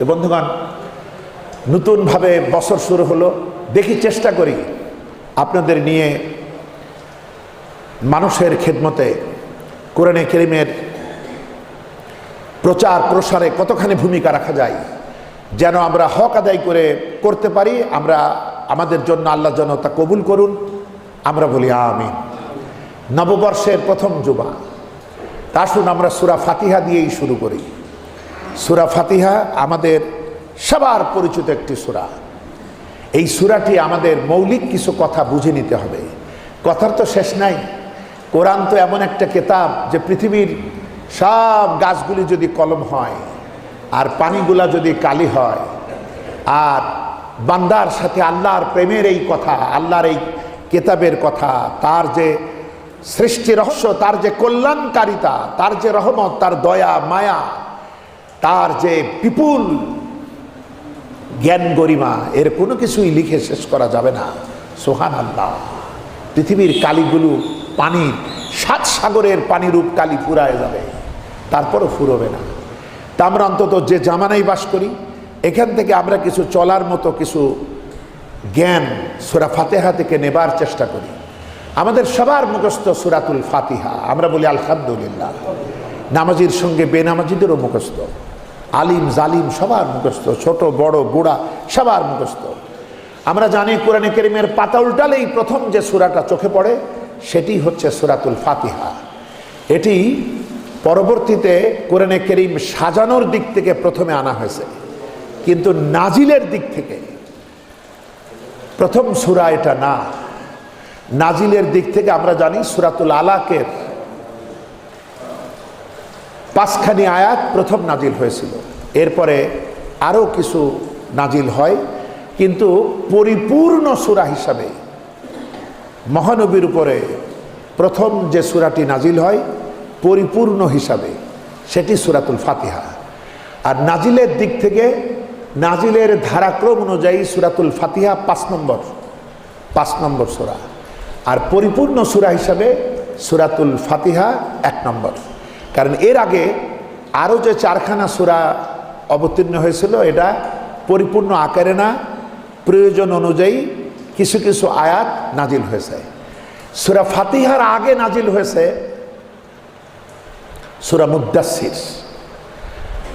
তো বন্ধুগণ, নতুনভাবে বছর শুরু হলো। দেখি চেষ্টা করি আপনাদের নিয়ে মানুষের খেদমতে, কোরআনে কেরিমের প্রচার প্রসারে কতখানি ভূমিকা রাখা যায়, যেন আমরা হক আদায় করে করতে পারি, আমরা আমাদের জন্য আল্লাহ যেন তা কবুল করুন। আমরা বলি আমিন। নববর্ষের প্রথম জুমা। তা আসুন আমরা সুরা ফাতিহা দিয়েই শুরু করি। সুরা ফাতিহা আমাদের সবার পরিচিত একটি সুরা। এই সুরাটি আমাদের মৌলিক কিছু কথা বুঝে নিতে হবে। কথার তো শেষ নাই। কোরআন তো এমন একটা কেতাব যে পৃথিবীর সব গাছগুলি যদি কলম হয়, আর পানিগুলা যদি কালি হয়, আর বান্দার সাথে আল্লাহর প্রেমের এই কথা, আল্লাহর এই কেতাবের কথা, তার যে সৃষ্টি রহস্য, তার যে কল্যাণকারিতা, তার যে রহমত, তার দয়া, মায়া তার যে বিপুল জ্ঞান গরিমা, এর কোনো কিছুই লিখে শেষ করা যাবে না। সোহান আল্লাহ পৃথিবীর কালিগুলো পানির সাত সাগরের পানিরূপ কালি ফুরায় যাবে, তারপরও ফুরবে না। তা আমরা অন্তত যে জামানায় বাস করি, এখান থেকে আমরা কিছু চলার মতো কিছু জ্ঞান সুরা ফাতেহা থেকে নেবার চেষ্টা করি। আমাদের সবার মুখস্থ সুরাতুল ফাতিহা, আমরা বলি আলহামদুলিল্লাহ। নামাজির সঙ্গে বেনামাজিদেরও মুখস্থ। আলিম, জালিম, সবার মুখস্থ। ছোট, বড়, বুড়া, সবার মুখস্থ। আমরা জানি কোরআনে কেরিমের পাতা উল্টালেই প্রথম যে সুরাটা চোখে পড়ে, সেটি হচ্ছে সুরাতুল ফাতিহা। এটি পরবর্তীতে কোরআনে কেরিম সাজানোর দিক থেকে প্রথমে আনা হয়েছে। কিন্তু নাজিলের দিক থেকে প্রথম সুরা এটা না। নাজিলের দিক থেকে আমরা জানি সুরাতুল আলাকের পাঁচখানি আয়াত প্রথম নাজিল হয়েছিল। এরপরে আরও কিছু নাজিল হয়, কিন্তু পরিপূর্ণ সুরা হিসাবে মহানবীর উপরে প্রথম যে সুরাটি নাজিল হয়, পরিপূর্ণ হিসাবে সেটি সুরাতুল ফাতিহা। আর নাজিলের দিক থেকে নাজিলের ধারাক্রম অনুযায়ী সুরাতুল ফাতিহা পাঁচ নম্বর পাঁচ নম্বর সুরা। আর পরিপূর্ণ সুরা হিসাবে সুরাতুল ফাতিহা এক নম্বর। কারণ এর আগে আরও যে চারখানা সুরা অবতীর্ণ হয়েছিল, এটা পরিপূর্ণ আকারে না, প্রয়োজন অনুযায়ী কিছু কিছু আয়াত নাজিল হয়েছে। সুরা ফাতিহার আগে নাজিল হয়েছে সুরা মুদাসির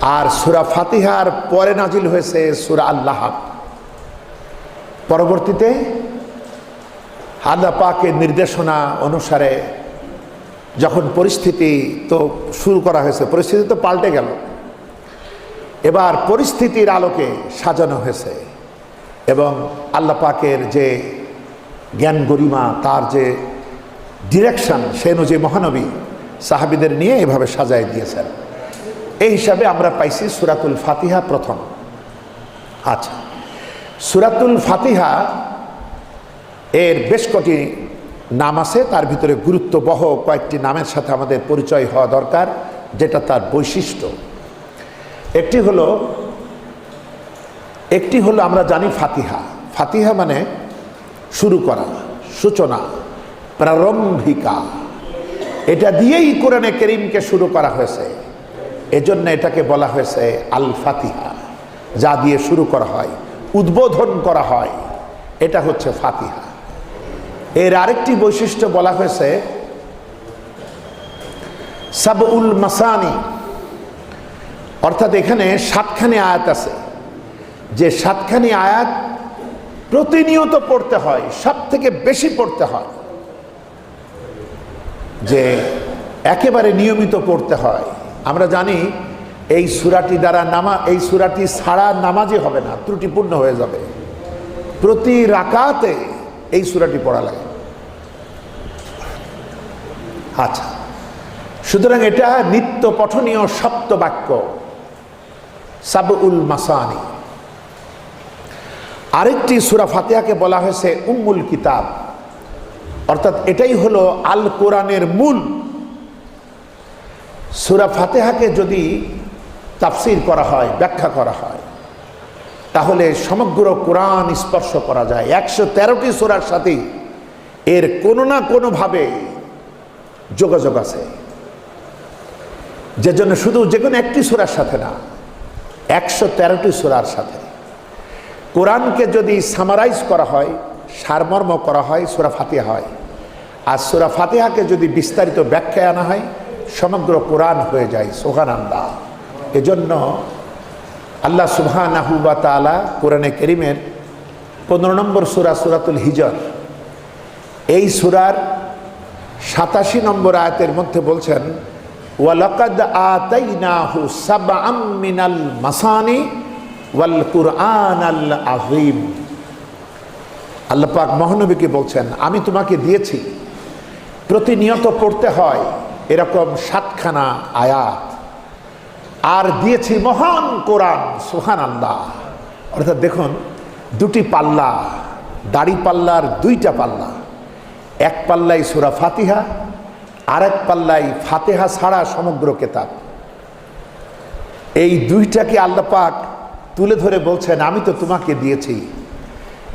আর সুরা ফাতিহার পরে নাজিল হয়েছে সুরা আল্লাহ পরবর্তীতে আল্লাহ পাকের নির্দেশনা অনুসারে যখন পরিস্থিতি তো শুরু করা হয়েছে, পরিস্থিতি তো পাল্টে গেল। এবার পরিস্থিতির আলোকে সাজানো হয়েছে এবং আল্লাহ পাকের যে জ্ঞান গরিমা, তার যে ডিরেকশন সে অনুযায়ী মহানবী সাহাবিদের নিয়ে এভাবে সাজায় দিয়েছেন। এই হিসাবে আমরা পাইছি সুরাতুল ফাতিহা প্রথম। আচ্ছা সুরাতুল ফাতিহা এর বেশ কটি নাম আছে, তার ভিতরে গুরুত্ববহ কয়েকটি নামের সাথে আমাদের পরিচয় হওয়া দরকার, যেটা তার বৈশিষ্ট্য। একটি হলো একটি হলো আমরা জানি ফাতিহা। ফাতিহা মানে শুরু করা, সূচনা, প্রারম্ভিকা। এটা দিয়েই কোরআনে করিমকে শুরু করা হয়েছে। এজন্য এটাকে বলা হয়েছে আল ফাতিহা যা দিয়ে শুরু করা হয়, উদ্বোধন করা হয়। এটা হচ্ছে ফাতিহা। এর আরেকটি বৈশিষ্ট্য বলা হয়েছে, সাবউল মাসানি। অর্থাৎ এখানে সাতখানি আয়াত আছে। যে সাতখানি আয়াত প্রতিনিয়ত পড়তে হয় সব থেকে বেশি পড়তে হয়। যে একেবারে নিয়মিত পড়তে হয়। আমরা জানি এই সুরাটি দ্বারা নামা, এই সুরাটি ছাড়া নামাজই হবে না, ত্রুটিপূর্ণ হয়ে যাবে। প্রতি রাকাতে এই সুরাটি পড়া লাগে। আচ্ছা। সুতরাং এটা নিত্য পঠনীয় সপ্ত বাক্য সাবউল মাসানি। আরেকটি সুরা ফাতেহাকে বলা হয়েছে উম্মুল কিতাব। অর্থাৎ এটাই হলো আল কোরআনের মূল। সুরা ফাতেহাকে যদি তাফসির করা হয়, ব্যাখ্যা করা হয়, তাহলে সমগ্র কোরআন স্পর্শ করা যায়। একশো তেরোটি সুরার সাথে এর কোনো না কোনোভাবে যোগাযোগ আছে। যে জন্য শুধু যে কোনো একটি সুরার সাথে না, একশো তেরোটি সুরার সাথে। কোরআনকে যদি সামারাইজ করা হয়, সারমর্ম করা হয়, সুরা ফাতিহা হয়, আর সুরা ফাতিহাকে যদি বিস্তারিত ব্যাখ্যায় আনা হয়, সমগ্র কোরআন হয়ে যায় সোহান আল্লাহ এজন্য আল্লাহ সুবহানাহু বা তাআলা কোরআনে করিমের পনেরো নম্বর সুরা সুরাতুল হিজর, এই সুরার সাতাশি নম্বর আয়াতের মধ্যে বলছেন, ওয়ালাকাদ আতাইনাহু সাবআম মিনাল মাসানি ওয়াল কুরআন আযীম। আল্লাহ পাক মহানবীকে বলছেন, আমি তোমাকে দিয়েছি। প্রতিনিয়ত পড়তে হয় এরকম সাতখানা আয়াত। আর দিয়েছি মহান কোরআন সোহান আল্লাহ অর্থাৎ দেখুন, দুটি পাল্লা, দাড়ি পাল্লার দুইটা পাল্লা। এক পাল্লাই সুরা ফাতিহা আর এক পাল্লাই ফাতেহা ছাড়া সমগ্র কেতাব। এই দুইটাকে আল্লাহ পাক তুলে ধরে বলছেন, আমি তো তোমাকে দিয়েছি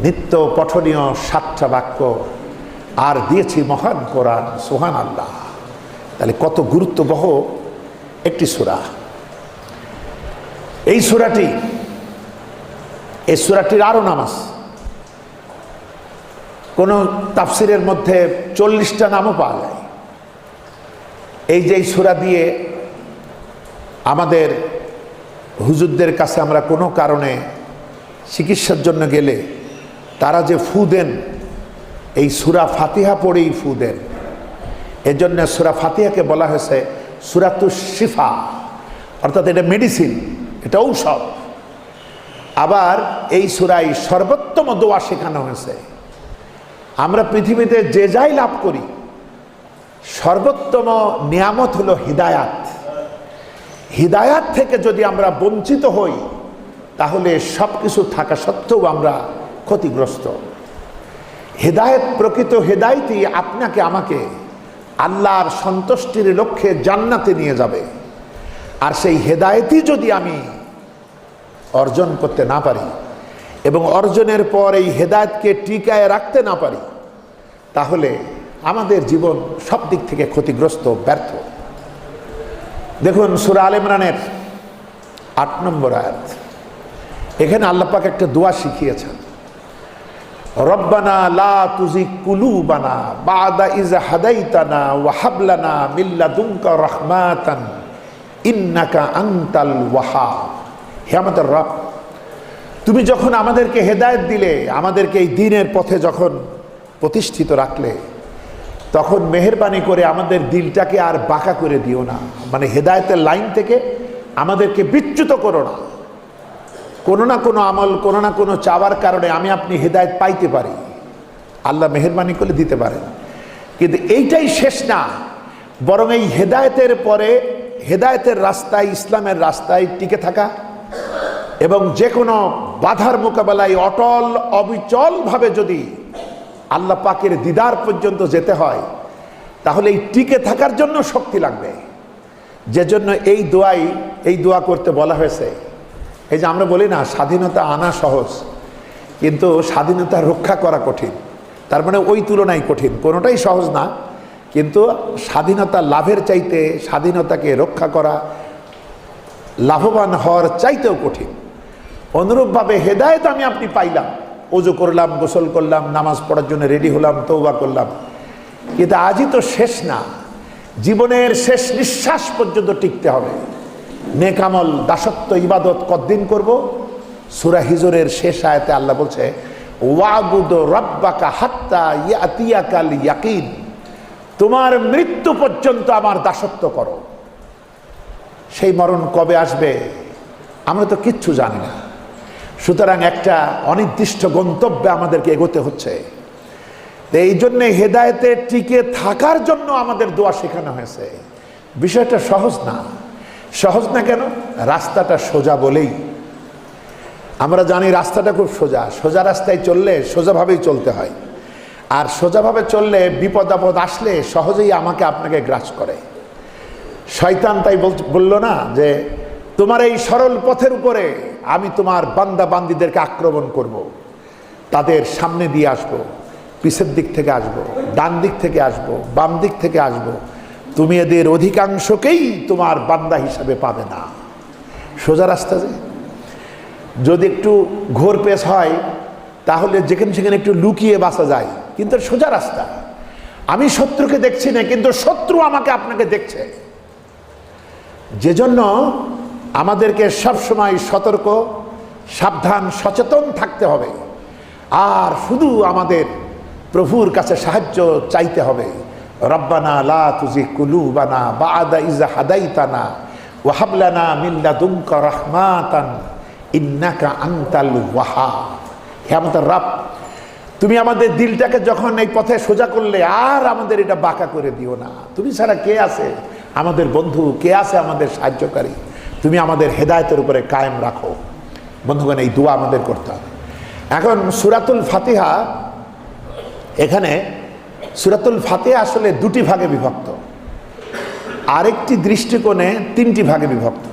নিত্য পঠনীয় সাতটা বাক্য, আর দিয়েছি মহান কোরআন সোহান আল্লাহ তাহলে কত গুরুত্ববহ একটি সুরা। এই সুরাটি, এই সুরাটির আরও নামাজ তাফসিরের মধ্যে চল্লিশটা নামও পাওয়া যায়। এই যে সুরা দিয়ে আমাদের হুজুরদের কাছে আমরা কোনো কারণে চিকিৎসার জন্য গেলে তারা যে ফু দেন, এই সুরা ফাতিহা পড়েই ফু দেন। এজন্য সুরা ফাতিহাকে বলা হয়েছে সুরাতু শিফা। অর্থাৎ এটা মেডিসিন, এটা ঔষধ। আবার এই সুরাই সর্বোত্তম দোয়া শেখানো হয়েছে। আমরা পৃথিবীতে যে যাই লাভ করি, সর্বোত্তম নিয়ামত হলো হিদায়াত। হিদায়াত থেকে যদি আমরা বঞ্চিত হই, তাহলে সব কিছু থাকা সত্ত্বেও আমরা ক্ষতিগ্রস্ত। হেদায়েত প্রকৃত হেদায়তই আপনাকে, আমাকে আল্লাহর সন্তুষ্টির লক্ষ্যে জান্নাতে নিয়ে যাবে। আর সেই হেদায়েতই যদি আমি অর্জন করতে না পারি এবং অর্জনের পর এই হেদায়তকে টিকায় রাখতে না পারি তাহলে আমাদের জীবন সব দিক থেকে ক্ষতিগ্রস্ত, ব্যর্থ। দেখুন, সুরা আল ইমরানের আট নম্বর আয়াত। এখানে আল্লাপাক একটা দোয়া শিখিয়েছেন। রব্বানা লা তুজি কুলুবানা বাদা ইজ হাদাইতানা ওয়াহাবলানা মিল্লাদুনকা রহমাতান ইন্নাকা আনতাল ওয়াহাব। হে আমাদের রব, তুমি যখন আমাদেরকে হেদায়েত দিলে, আমাদেরকে এই দিনের পথে যখন প্রতিষ্ঠিত রাখলে, তখন মেহরবানি করে আমাদের দিলটাকে আর বাঁকা করে দিও না। মানে হেদায়তের লাইন থেকে আমাদেরকে বিচ্যুত করো না। কোনো না কোনো আমল, কোনো না কোনো চাওয়ার কারণে আমি আপনি হেদায়েত পাইতে পারি। আল্লাহ মেহরবানি করে দিতে পারেন। কিন্তু এইটাই শেষ না। বরং এই হেদায়তের পরে, হেদায়েতের রাস্তায়, ইসলামের রাস্তায় টিকে থাকা এবং যে কোনো বাধার মোকাবেলায় অটল, অবিচলভাবে যদি আল্লাহ পাকের দিদার পর্যন্ত যেতে হয়, তাহলে এই টিকে থাকার জন্য শক্তি লাগবে। যে জন্য এই দোয়াই, এই দোয়া করতে বলা হয়েছে। এই যে আমরা বলি না, স্বাধীনতা আনা সহজ, কিন্তু স্বাধীনতা রক্ষা করা কঠিন। তার মানে ওই তুলনায় কঠিন। কোনোটাই সহজ না, কিন্তু স্বাধীনতা লাভের চাইতে স্বাধীনতাকে রক্ষা করা লাভবান হওয়ার চাইতেও কঠিন। অনুরূপভাবে হেদায়ত আমি আপনি পাইলাম। অজু করলাম, গোসল করলাম, নামাজ পড়ার জন্য রেডি হলাম তৌবা করলাম। কিন্তু আজই তো শেষ না। জীবনের শেষ নিঃশ্বাস পর্যন্ত টিকতে হবে। নেকামল দাসত্ব, ইবাদত কতদিন করব? সুরা হিজরের শেষ আয়তে আল্লাহ বলছে ওয়াগুদ রব্বাকা হাত্তা ইয়াতিয়াকাল ইয়াকিন তোমার মৃত্যু পর্যন্ত আমার দাসত্ব করো। সেই মরণ কবে আসবে, আমরা তো কিচ্ছু জানি না। সুতরাং একটা অনির্দিষ্ট গন্তব্যে আমাদেরকে এগোতে হচ্ছে। এই জন্যে হেদায়েতে টিকে থাকার জন্য আমাদের দোয়া শেখানো হয়েছে। বিষয়টা সহজ না। সহজ না কেন? রাস্তাটা সোজা বলেই। আমরা জানি রাস্তাটা খুব সোজা। সোজা রাস্তায় চললে সোজাভাবেই চলতে হয়। আর সোজাভাবে চললে বিপদ আপদ আসলে সহজেই আমাকে আপনাকে গ্রাস করে। শয়তান তাই বলল না যে, তোমার এই সরল পথের উপরে আমি তোমার বান্দা বান্দিদেরকে আক্রমণ করব। তাদের সামনে দিয়ে আসব। পিছের দিক থেকে আসব। ডান দিক থেকে আসব। বাম দিক থেকে আসব। তুমি এদের অধিকাংশকেই তোমার বান্দা হিসাবে পাবে না সোজা রাস্তা যে যদি একটু ঘোর পেশ হয়, তাহলে যেখানে সেখানে একটু লুকিয়ে বাসা যায় কিন্তু সোজা রাস্তা আমি শত্রুকে দেখছি না, কিন্তু শত্রু আমাকে আপনাকে দেখছে যে জন্য আমাদেরকে সবসময় সতর্ক, সাবধান, সচেতন থাকতে হবে। আর শুধু আমাদের প্রভুর কাছে সাহায্য চাইতে হবে। রব্বানা লা তুজি কুলুবানা বাদা ইজা হাদাইতানা ওয়াহাবলানা মিল্লা দুমকা রহমাতান ইন্নাকা আন্তাল ওয়াহা হে আমাদের রব, তুমি আমাদের দিলটাকে যখন এই পথে সোজা করলে আর আমাদের এটা বাঁকা করে দিও না। তুমি ছাড়া কে আছে? আমাদের বন্ধু কে আছে আমাদের সাহায্যকারী? তুমি আমাদের হেদায়তের উপরে কায়েম রাখো। বন্ধুগণ, এই দোয়া আমাদের করতে হবে। এখন সুরাতুল ফাতিহা, এখানে সুরাতুল ফাতিহা আসলে দুটি ভাগে বিভক্ত। আরেকটি দৃষ্টিকোণে তিনটি ভাগে বিভক্ত।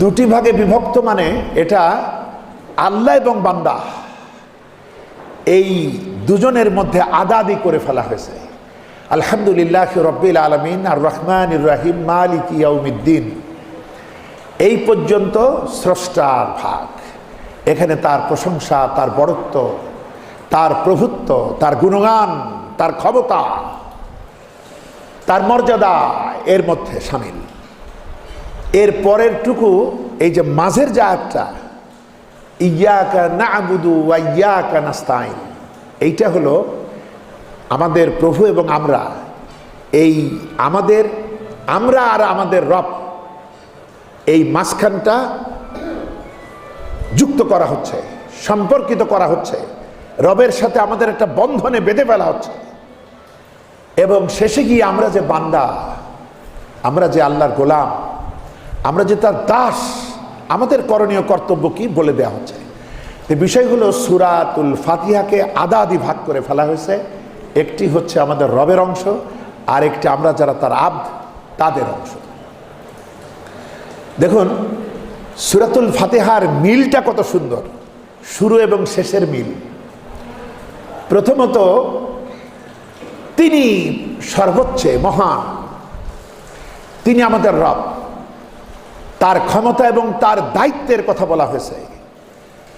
দুটি ভাগে বিভক্ত মানে এটা আল্লাহ এবং বান্দা এই দুজনের মধ্যে আদাদি করে ফেলা হয়েছে। আলহামদুলিল্লাহ রব্বিল আলমিন আর রহমান রাহিম, মালিক ইয়াউমিদ্দিন। এই পর্যন্ত স্রষ্টার ভাগ। এখানে তার প্রশংসা, তার বড়ত্ব, তার প্রভুত্ব, তার গুণগান, তার ক্ষমতা, তার মর্যাদা এর মধ্যে সামিল। এর পরের টুকু এই যে মাঝের একটা ইয়াকা না আবুদু ইয়াকা নাস্তাইন এইটা হলো আমাদের প্রভু এবং আমরা। এই আমাদের, আমরা আর আমাদের রব এই মাঝখানটা যুক্ত করা হচ্ছে, সম্পর্কিত করা হচ্ছে। রবের সাথে আমাদের একটা বন্ধনে বেঁধে ফেলা হচ্ছে। এবং শেষে গিয়ে আমরা যে বান্দা, আমরা যে আল্লাহর গোলাম, আমরা যে তার দাস, আমাদের করণীয় কর্তব্য কি বলে দেওয়া হচ্ছে। এই বিষয়গুলো সুরাতুল ফাতিহাকে আদা আদি ভাগ করে ফেলা হয়েছে। একটি হচ্ছে আমাদের রবের অংশ আর একটি আমরা যারা তার আব তাদের অংশ। দেখুন, সুরাতুল ফাতেহার মিলটা কত সুন্দর। শুরু এবং শেষের মিল। প্রথমত, তিনি সর্বোচ্চে মহান। তিনি আমাদের রব। তার ক্ষমতা এবং তার দায়িত্বের কথা বলা হয়েছে।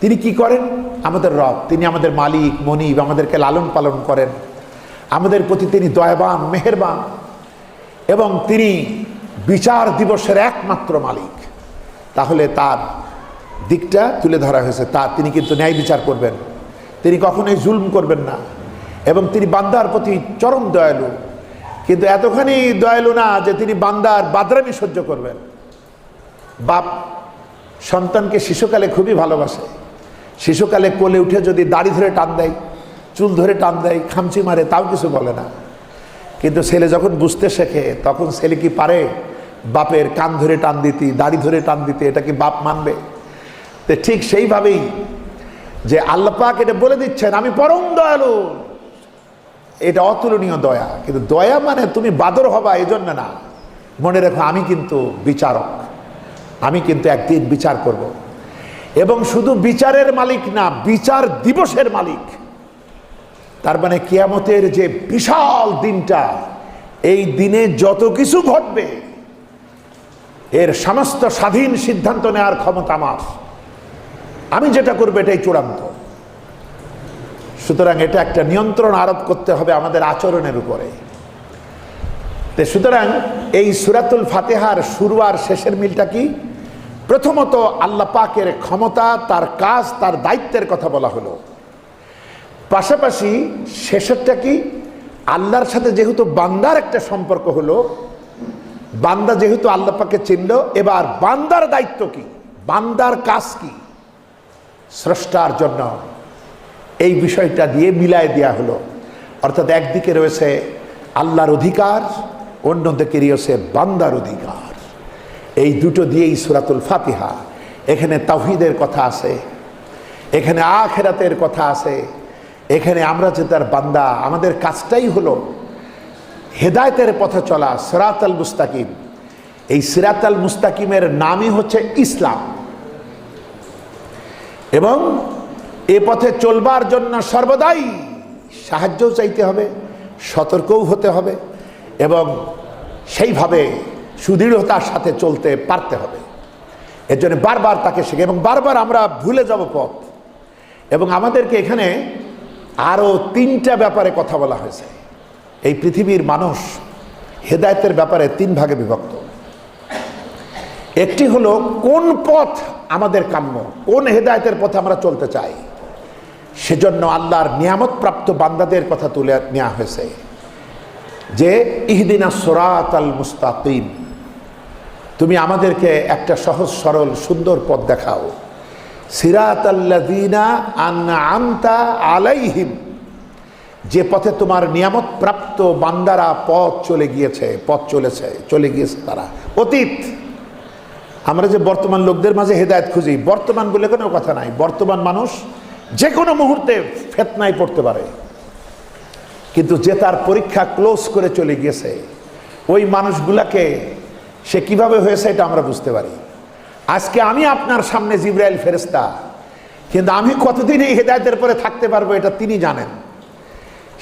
তিনি কি করেন? আমাদের রব। তিনি আমাদের মালিক, মনিব, আমাদেরকে লালন পালন করেন। আমাদের প্রতি তিনি দয়াবান, মেহেরবান। এবং তিনি বিচার দিবসের একমাত্র মালিক। তাহলে তার দিকটা তুলে ধরা হয়েছে। তা তিনি কিন্তু ন্যায় বিচার করবেন। তিনি কখনোই জুলম করবেন না। এবং তিনি বান্দার প্রতি চরম দয়ালু। কিন্তু এতখানি দয়ালু না যে তিনি বান্দার বাদরামি সহ্য করবেন। বাপ সন্তানকে শিশুকালে খুবই ভালোবাসে। শিশুকালে কোলে উঠে যদি দাড়ি ধরে টান দেয়, চুল ধরে টান দেয়, খামচি মারে, তাও কিছু বলে না। কিন্তু ছেলে যখন বুঝতে শেখে, তখন ছেলে কি পারে? বাপের কান ধরে টান দিতে, দাড়ি ধরে টান দিতে, এটা কি বাপ মানবে? তো ঠিক সেইভাবেই যে আল্লাপাক এটা বলে দিচ্ছেন, আমি পরম দয়ালু। এটা অতুলনীয় দয়া। কিন্তু দয়া মানে তুমি বাদর হবা এই জন্য না। মনে রেখো, আমি কিন্তু বিচারক। আমি কিন্তু একদিন বিচার করব। এবং শুধু বিচারের মালিক না, বিচার দিবসের মালিক। তার মানে কিয়ামতের যে বিশাল দিনটা, এই দিনে যত কিছু ঘটবে, এর সমস্ত স্বাধীন সিদ্ধান্ত নেওয়ার ক্ষমতা আমার। আমি যেটা করব এটাই চূড়ান্ত। সুতরাং এটা একটা নিয়ন্ত্রণ আরোপ করতে হবে আমাদের আচরণের উপরে। তো সুতরাং এই সুরাতুল ফাতেহার শুরু আর শেষের মিলটা কি? প্রথমত আল্লাহ পাকের ক্ষমতা, তার কাজ, তার দায়িত্বের কথা বলা হলো। পাশাপাশি শেষেরটা কি? আল্লাহর সাথে যেহেতু বান্দার একটা সম্পর্ক হলো, বান্দা যেহেতু আল্লাহ পাকে চিনল, এবার বান্দার দায়িত্ব কি? বান্দার কাজ কি? স্রষ্টার জন্য এই বিষয়টা দিয়ে মিলায় দেওয়া হলো। অর্থাৎ একদিকে রয়েছে আল্লাহর অধিকার, অন্যদিকে রয়েছে বান্দার অধিকার। এই দুটো দিয়েই সুরাতুল ফাতিহা। এখানে তাহিদের কথা আছে, এখানে আখেরাতের কথা আছে এখানে আমরা যে তার বান্দা, আমাদের কাজটাই হলো হেদায়তের পথে চলা সিরাত আল মুস্তাকিম। এই সিরাত আল মুস্তাকিমের নামই হচ্ছে ইসলাম। এবং এ পথে চলবার জন্য সর্বদাই সাহায্যও চাইতে হবে, সতর্কও হতে হবে এবং সেইভাবে সুদৃঢ়তার সাথে চলতে পারতে হবে। এর জন্য বারবার তাকে শেখে এবং বারবার আমরা ভুলে যাব পথ। এবং আমাদেরকে এখানে আরও তিনটা ব্যাপারে কথা বলা হয়েছে। এই পৃথিবীর মানুষ হেদায়তের ব্যাপারে তিন ভাগে বিভক্ত। একটি হলো, কোন পথ আমাদের কাম্য, কোন হেদায়তের পথে আমরা চলতে চাই? সেজন্য আল্লাহর নিয়ামতপ্রাপ্ত বান্দাদের কথা তুলে নেওয়া হয়েছে যে, ইহদিনা সোরাত আল মুস্তাকিম, তুমি আমাদেরকে একটা সহজ, সরল, সুন্দর পথ দেখাও। আলাইহিম। যে পথে তোমার নিয়ামত প্রাপ্ত বান্দারা পথ চলে গিয়েছে, পথ চলেছে, চলে গিয়েছে তারা। অতীত। আমরা যে বর্তমান লোকদের মাঝে হেদায়ত খুঁজি, বর্তমান বলে কোনো কথা নাই। বর্তমান মানুষ যে কোনো মুহূর্তে ফেতনায় পড়তে পারে। কিন্তু যে তার পরীক্ষা ক্লোজ করে চলে গিয়েছে, ওই মানুষগুলাকে সে কীভাবে হয়েছে এটা আমরা বুঝতে পারি। আজকে আমি আপনার সামনে জিব্রাইল ফেরেস্তা কিন্তু আমি কতদিন এই হেদায়তের পরে থাকতে পারব এটা তিনি জানেন।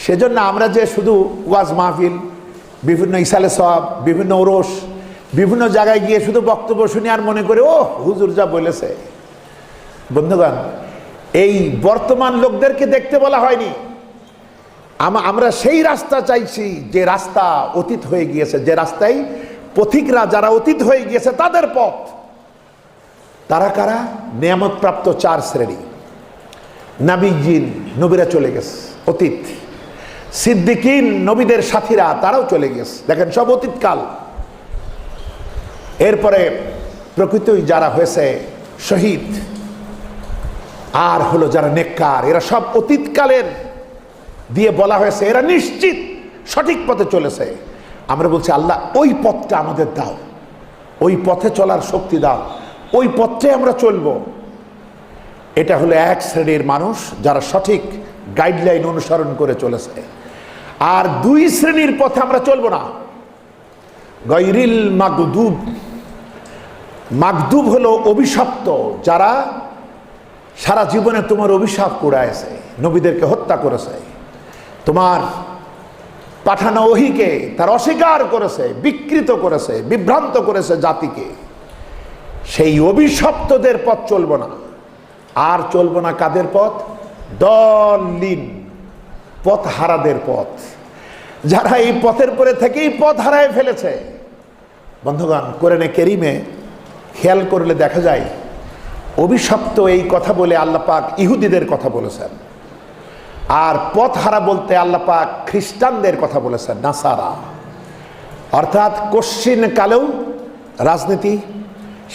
সেজন্য আমরা যে শুধু ওয়াজ মাহফিল, বিভিন্ন ইসালে সব বিভিন্ন ওরস, বিভিন্ন জায়গায় গিয়ে শুধু বক্তব্য শুনি আর মনে করে ও হুজুর যা বলেছে। বন্ধুগণ, এই বর্তমান লোকদেরকে দেখতে বলা হয়নি। আমরা সেই রাস্তা চাইছি যে রাস্তা অতীত হয়ে গিয়েছে, যে রাস্তায় পথিকরা যারা অতীত হয়ে গিয়েছে তাদের পথ। তারা কারা? নিয়ামতপ্রাপ্ত চার শ্রেণি। নাবিজিন নবীরা চলে গেছে, অতীত। সিদ্দিকিন, নবীদের সাথীরা, তারাও চলে গেছে। দেখেন, সব অতীতকাল। এরপরে প্রকৃতই যারা হয়েছে শহীদ, আর হলো যারা নেককার, এরা সব অতীতকালের দিয়ে বলা হয়েছে, এরা নিশ্চিত সঠিক পথে চলেছে। আমরা বলছি, আল্লাহ, ওই পথটা আমাদের দাও। ওই পথে চলার শক্তি দাও। ওই পথে আমরা চলবো। এটা হলো এক শ্রেণির মানুষ যারা সঠিক গাইডলাইন অনুসরণ করে চলেছে। আর দুই শ্রেণির পথে আমরা চলবো না। গৈরিল মাগদুব। মাগদুব হলো অভিশপ্ত, যারা সারা জীবনে তোমার অভিশাপ কুড়াইছে, নবীদেরকে হত্যা করেছে। তোমার পাঠানো ওহিকে তার অস্বীকার করেছে, বিকৃত করেছে, বিভ্রান্ত করেছে জাতিকে। সেই অভিশপ্তদের পথ চলব না। আর চলব না কাদের পথ? দলিন পথ হারাদের পথ। যারা এই পথের পরে থেকেই পথ হারায় ফেলেছে। বন্ধুগণ, কোরআনে কেরিমে খেয়াল করলে দেখা যায়, অভিশপ্ত এই কথা বলে আল্লাহ পাক ইহুদিদের কথা বলেছেন। আর পথ হারা বলতে আল্লাহ পাক খ্রিস্টানদের কথা বলেছেন, নাসারা। অর্থাৎ কশ্চিন কালেও রাজনীতি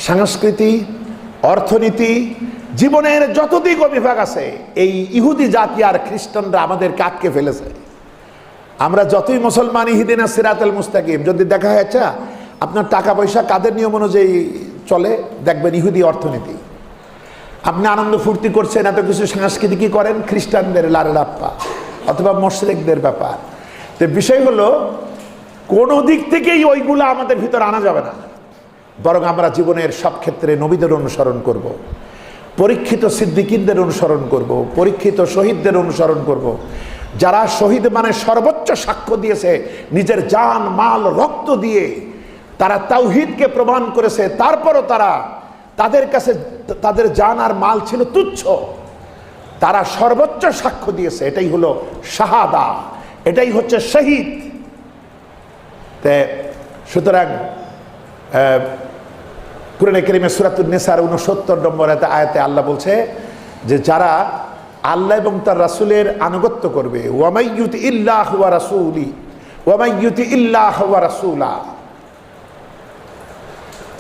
সংস্কৃতি, অর্থনীতি, জীবনের যত দিক বিভাগ আছে, এই ইহুদি জাতি আর খ্রিস্টানরা আমাদের কাটকে ফেলেছে। আমরা যতই মুসলমান ইহিদিন সিরাতুল মুস্তাকিম, যদি দেখা হয়েছে আপনার টাকা পয়সা কাদের নিয়ম অনুযায়ী চলে? দেখবেন ইহুদি অর্থনীতি। আপনি আনন্দ ফুর্তি করছেন, এত কিছু সাংস্কৃতিকই করেন? খ্রিস্টানদের লারেলাপ্পা অথবা মশরেকদের ব্যাপার। তো বিষয় হলো, কোনো দিক থেকেই ওইগুলো আমাদের ভিতর আনা যাবে না। বরং আমরা জীবনের সব ক্ষেত্রে নবীদের অনুসরণ করব। পরীক্ষিত সিদ্দিকিনদের অনুসরণ করব। পরীক্ষিত শহীদদের অনুসরণ করব। যারা শহীদ মানে সর্বোচ্চ সাক্ষ্য দিয়েছে, নিজের জান, মাল, রক্ত দিয়ে তারা তাওহিদকে প্রমাণ করেছে তারপরও তারা তাদের কাছে তাদের জান আর মাল ছিল তুচ্ছ তারা সর্বোচ্চ সাক্ষ্য দিয়েছে এটাই হলো শাহাদা এটাই হচ্ছে শহীদ সুতরাং কুরআনে কেরিমে সুরাতুল নিসার উনসত্তর নম্বর আয়াতে আল্লাহ বলছে যে যারা আল্লাহ এবং তার রাসূলের আনুগত্য করবে ওয়ামাইয়ুত ইল্লাহ ওয়া রাসূলি ওয়ামাইয়ুত ইল্লাহ ওয়া রাসূলা।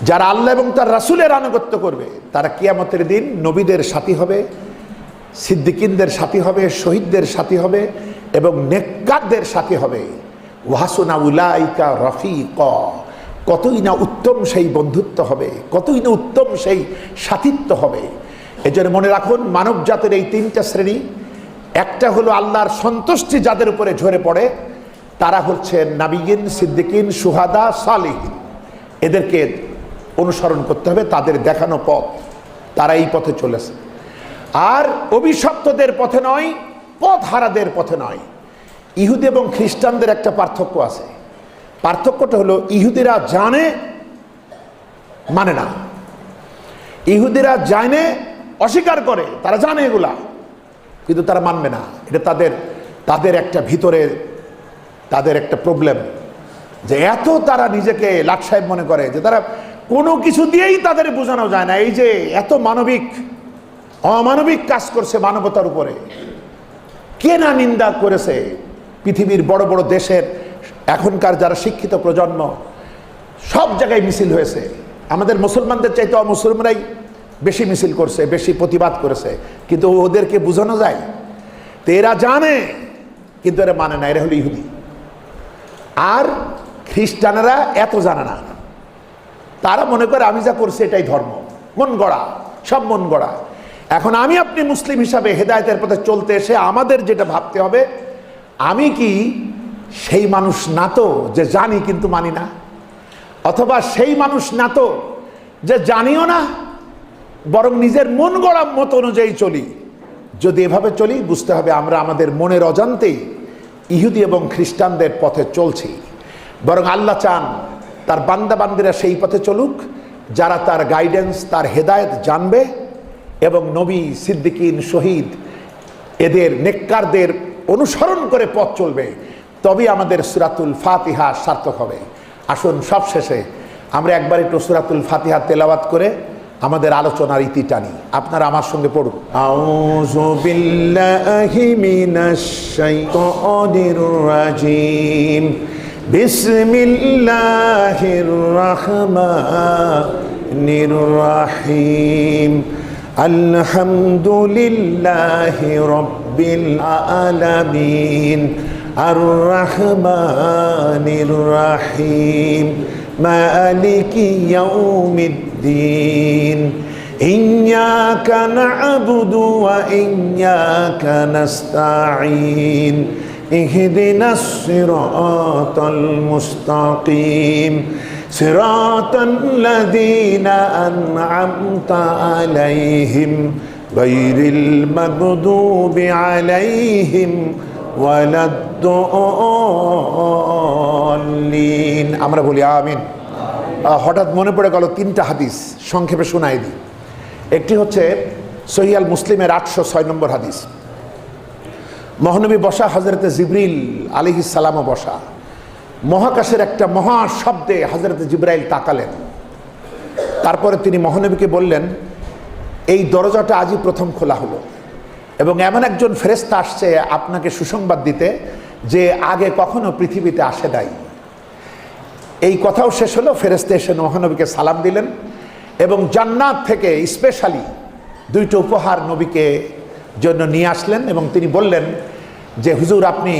যারা আল্লাহ এবং তার রাসূলের আনুগত্য করবে, তারা কিয়ামতের দিন নবীদের সাথী হবে, সিদ্দিকিনদের সাথী হবে, শহীদদের সাথী হবে এবং নেককারদের সাথী হবে। ওয়াসুনা উলাইকা রফিক। কতই না উত্তম সেই বন্ধুত্ব হবে, কতই না উত্তম সেই সাথিত্ব হবে। এজন্য মনে রাখুন, মানব জাতের এই তিনটা শ্রেণি, একটা হলো আল্লাহর সন্তুষ্টি যাদের উপরে ঝরে পড়ে, তারা হচ্ছে নাবিগিন সিদ্দিকিন, সুহাদা, সালিহিন। এদেরকে অনুসরণ করতে হবে, তাদের দেখানো পথ। তারা এই পথে চলেছে। আর অভিশপ্তদের পথে নয় পথ হারাদের পথে নয়। ইহুদি এবং খ্রিস্টানদের একটা পার্থক্য আছে। পার্থক্যটা হলো ইহুদিরা জানে মানে না। ইহুদিরা জানে, অস্বীকার করে, তারা জানে এগুলা, কিন্তু তারা মানবে না। এটা তাদের তাদের একটা ভিতরে, তাদের একটা প্রবলেম যে এত তারা নিজেকে লাট সাহেব মনে করে যে তারা কোনো কিছু দিয়েই তাদের বোঝানো যায় না। এই যে এত মানবিক, অমানবিক কাজ করছে মানবতার উপরে। কে না নিন্দা করেছে পৃথিবীর বড় বড় দেশের এখনকার যারা শিক্ষিত প্রজন্ম, সব জায়গায় মিছিল হয়েছে। আমাদের মুসলমানদের চাইতে অমুসলমানরাই বেশি মিছিল করছে, বেশি প্রতিবাদ করেছে। কিন্তু ওদেরকে বোঝানো যায়, তো এরা জানে, কিন্তু এরা মানে না, এরা হলো ইহুদি। আর খ্রিস্টানেরা এত জানে না। তারা মনে করে, আমি যা করছি এটাই ধর্ম। মন গড়া, সব মন গড়া। এখন আমি আপনি মুসলিম হিসাবে হেদায়তের পথে চলতে এসে আমাদের যেটা ভাবতে হবে, আমি কি সেই মানুষ না তো যে জানি কিন্তু মানি না। অথবা সেই মানুষ না তো যে জানিও না, বরং নিজের মন গড়া মত অনুযায়ী চলি। যদি এভাবে চলি, বুঝতে হবে আমরা আমাদের মনের অজান্তেই ইহুদি এবং খ্রিস্টানদের পথে চলছি। বরং আল্লাহ চান তার বান্দাবান্দিরা সেই পথে চলুক, যারা তার গাইডেন্স তার হেদায়েত জানবে এবং নবী সিদ্দিকিন শহীদ এদের নেককারদের অনুসরণ করে পথ চলবে। তবে আমাদের সুরাতুল ফাতিহা সার্থক হবে। আসুন সব শেষে আমরা একবার একটু সুরাতুল ফাতিহা তেলাওয়াত করে আমাদের আলোচনার ইতি টানি। আপনারা আমার সঙ্গে পড়ুন। আলহামদুলিল্লাহি রব্বিল আলামিন। আর রহমানির রহিম مالك يوم الدين إياك نعبد وإياك نستعين اهدنا الصراط المستقيم صراط الذين أنعمت عليهم غير المغضوب عليهم ولا الضالين আমরা বলি আমিন আহ, হঠাৎ মনে পড়ে গেল তিনটা হাদিস সংক্ষেপে শোনাই দিই একটি হচ্ছে সহিয়াল মুসলিমের আটশো ছয় নম্বর হাদিস মহানবী বসা হজরতে জিবরিল আলিহি সালামও বসা মহাকাশের একটা মহা শব্দে হজরতে জিব্রাইল তাকালেন তারপরে তিনি মহানবীকে বললেন এই দরজাটা আজই প্রথম খোলা হলো এবং এমন একজন ফেরেস্তা আসছে আপনাকে সুসংবাদ দিতে যে আগে কখনো পৃথিবীতে আসে নাই। এই কথাও শেষ হলো ফেরেস্তে এসে মহানবীকে সালাম দিলেন এবং জান্নাত থেকে স্পেশালি দুইটা উপহার নবীকে জন্য নিয়ে আসলেন এবং তিনি বললেন যে, হুজুর, আপনি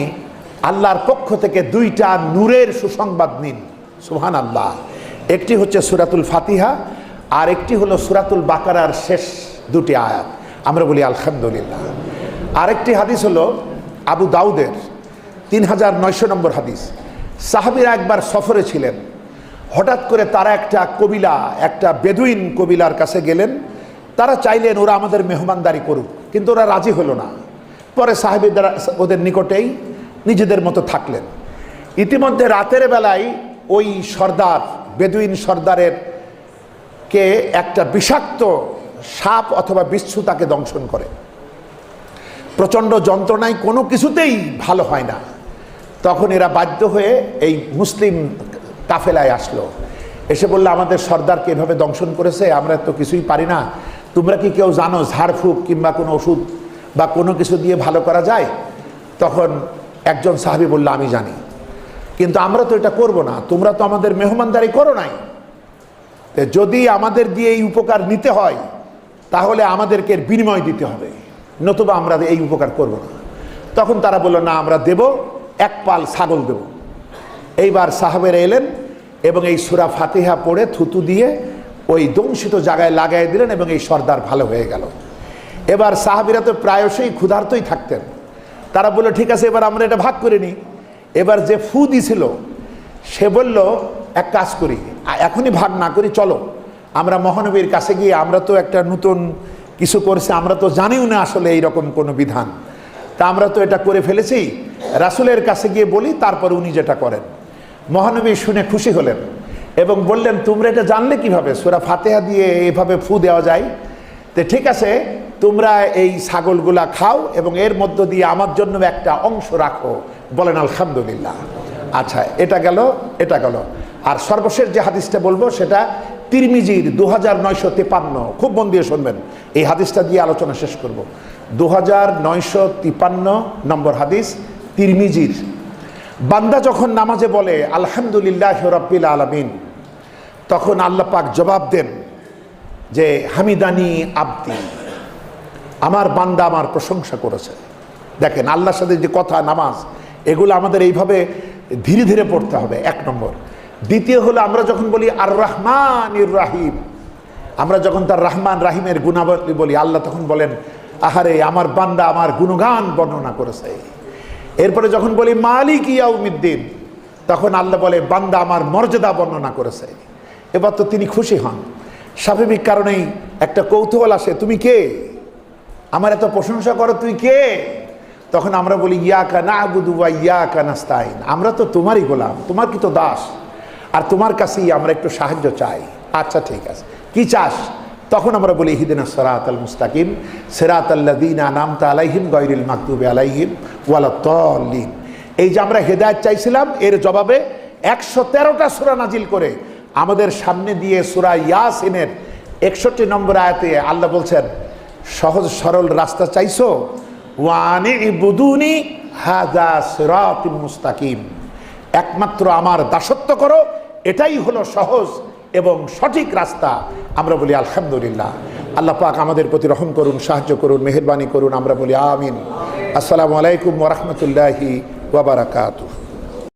আল্লাহর পক্ষ থেকে দুইটা নূরের সুসংবাদ নিন। সুহান আল্লাহ একটি হচ্ছে সুরাতুল ফাতিহা আর একটি হলো সুরাতুল বাকারার শেষ দুটি আয়াত। আমরা বলি আলহামদুলিল্লাহ। আরেকটি হাদিস হলো আবু দাউদের তিন হাজার নয়শো নম্বর হাদিস। সাহাবিরা একবার সফরে ছিলেন। হঠাৎ করে তারা একটা কবিলা, একটা বেদুইন কবিলার কাছে গেলেন। তারা চাইলেন ওরা আমাদের মেহমানদারি করুক, কিন্তু ওরা রাজি হলো না। পরে সাহেবেরা ওদের নিকটেই নিজেদের মতো থাকলেন। ইতিমধ্যে রাতের বেলায় ওই সর্দার, বেদুইন সর্দারের কে একটা বিষাক্ত সাপ অথবা বিচ্ছু তাকে দংশন করে। প্রচণ্ড যন্ত্রণায় কোনো কিছুতেই ভালো হয় না। তখন এরা বাধ্য হয়ে এই মুসলিম কাফেলায় আসলো। এসে বলল, আমাদের সর্দারকে এভাবে দংশন করেছে? আমরা তো কিছুই পারি না। তোমরা কি কেউ জানো ঝাড়ফুঁক কিংবা কোনো ওষুধ বা কোনো কিছু দিয়ে ভালো করা যায়? তখন একজন সাহাবি বলল, আমি জানি। কিন্তু আমরা তো এটা করব না। তোমরা তো আমাদের মেহমানদারি করো নাই। যদি আমাদের দিয়ে এই উপকার নিতে হয় তাহলে আমাদেরকে বিনিময় দিতে হবে। নতুবা আমরা এই উপকার করব না। তখন তারা বলল, না, আমরা দেব, এক পাল ছাগল দেব। এইবার সাহাবেরা এলেন এবং এই সুরা ফাতিহা পড়ে থুতু দিয়ে ওই দংশিত জায়গায় লাগাই দিলেন এবং এই সর্দার ভালো হয়ে গেল। এবার সাহাবিরা তো প্রায়শই ক্ষুধার্তই থাকতেন। তারা বলল, ঠিক আছে, এবার আমরা এটা ভাগ করে নিই। এবার যে ফু দিছিল, সে বলল, এক কাজ করি, এখনই ভাগ না করি, চলো। আমরা মহানবীর কাছে গিয়ে আমরা তো একটা নতুন কিছু করছি, আমরা তো জানিও না আসলে এই রকম কোনো বিধান। তা আমরা তো এটা করে ফেলেছি, রাসুলের কাছে গিয়ে বলি, তারপর উনি যেটা করেন। মহানবী শুনে খুশি হলেন এবং বললেন, তোমরা এটা জানলে কীভাবে? সুরা ফাতেহা দিয়ে এভাবে ফু দেওয়া যায়? তো ঠিক আছে, তোমরা এই ছাগলগুলা খাও এবং এর মধ্য দিয়ে আমার জন্য একটা অংশ রাখো। বলেন, আলহামদুলিল্লাহ। আচ্ছা এটা গেল এটা গেল। আর সর্বশেষ যে হাদিসটা বলব, সেটা তিরমিজির দু হাজার নয়শো তিপান্ন। খুব মন দিয়ে শুনবেন। এই হাদিসটা দিয়ে আলোচনা শেষ করব। দু হাজার নয়শো তিপান্ন নম্বর হাদিস, তিরমিজির। বান্দা যখন নামাজে বলে, আলহামদুলিল্লাহ রব্বিল আলমিন, তখন আল্লাহ পাক জবাব দেন যে, হামিদানি আব্দি, আমার বান্দা আমার প্রশংসা করেছে। দেখেন, আল্লাহর সাথে যে কথা, নামাজ, এগুলো আমাদের এইভাবে ধীরে ধীরে পড়তে হবে। এক নম্বর। দ্বিতীয় হলো আমরা যখন বলি আর রহমান রাহিম, আমরা যখন তার রহমান রাহিমের গুণাবলী বলি, আল্লাহ তখন বলেন, আহারে, আমার বান্দা আমার গুণগান বর্ণনা করেছে। এরপরে যখন বলি মালিক ইয়াউমিদ্দিন, তখন আল্লাহ বলে, বান্দা আমার মর্যাদা বর্ণনা করেছে। এবার তো তিনি খুশি হন। স্বাভাবিক কারণেই একটা কৌতূহল আসে, তুমি কে? আমার এত প্রশংসা করো, তুই কে? তখন আমরা বলি ইয়া কানা বা ইয়া কানাস্তাইন আমরা তো তোমারই গোলাম, তোমার কি তো দাস? আর তোমার কাছেই আমরা একটু সাহায্য চাই। আচ্ছা ঠিক আছে। কি চাস? তখন আমরা বলি হিদিনা সরাত আল মুস্তাকিম সেরাত আল্লাদিন নামতা আলাইহিম গৈরিল মাকতুবে আলাইহিম ওয়ালা তলিন এই যে আমরা হেদায়ত চাইছিলাম, এর জবাবে একশো তেরোটা সুরা নাজিল করে আমাদের সামনে দিয়ে সুরা ইয়াসিনের একষট্টি নম্বর আয়াতে আল্লাহ বলছেন, সহজ সরল রাস্তা চাইছো? ওয়ানে বুদুনি হাজা সিরাতিম মুস্তাকিম। একমাত্র আমার দাসত্ব করো এটাই হলো সহজ এবং সঠিক রাস্তা। আমরা বলি, আলহামদুলিল্লাহ। আল্লাহ পাক আমাদের প্রতি রহম করুন, সাহায্য করুন, মেহরবানি করুন, আমরা বলি, আমিন। আসসালামু আলাইকুম ওরহমতুল্লাহি ওবরাকাতুহ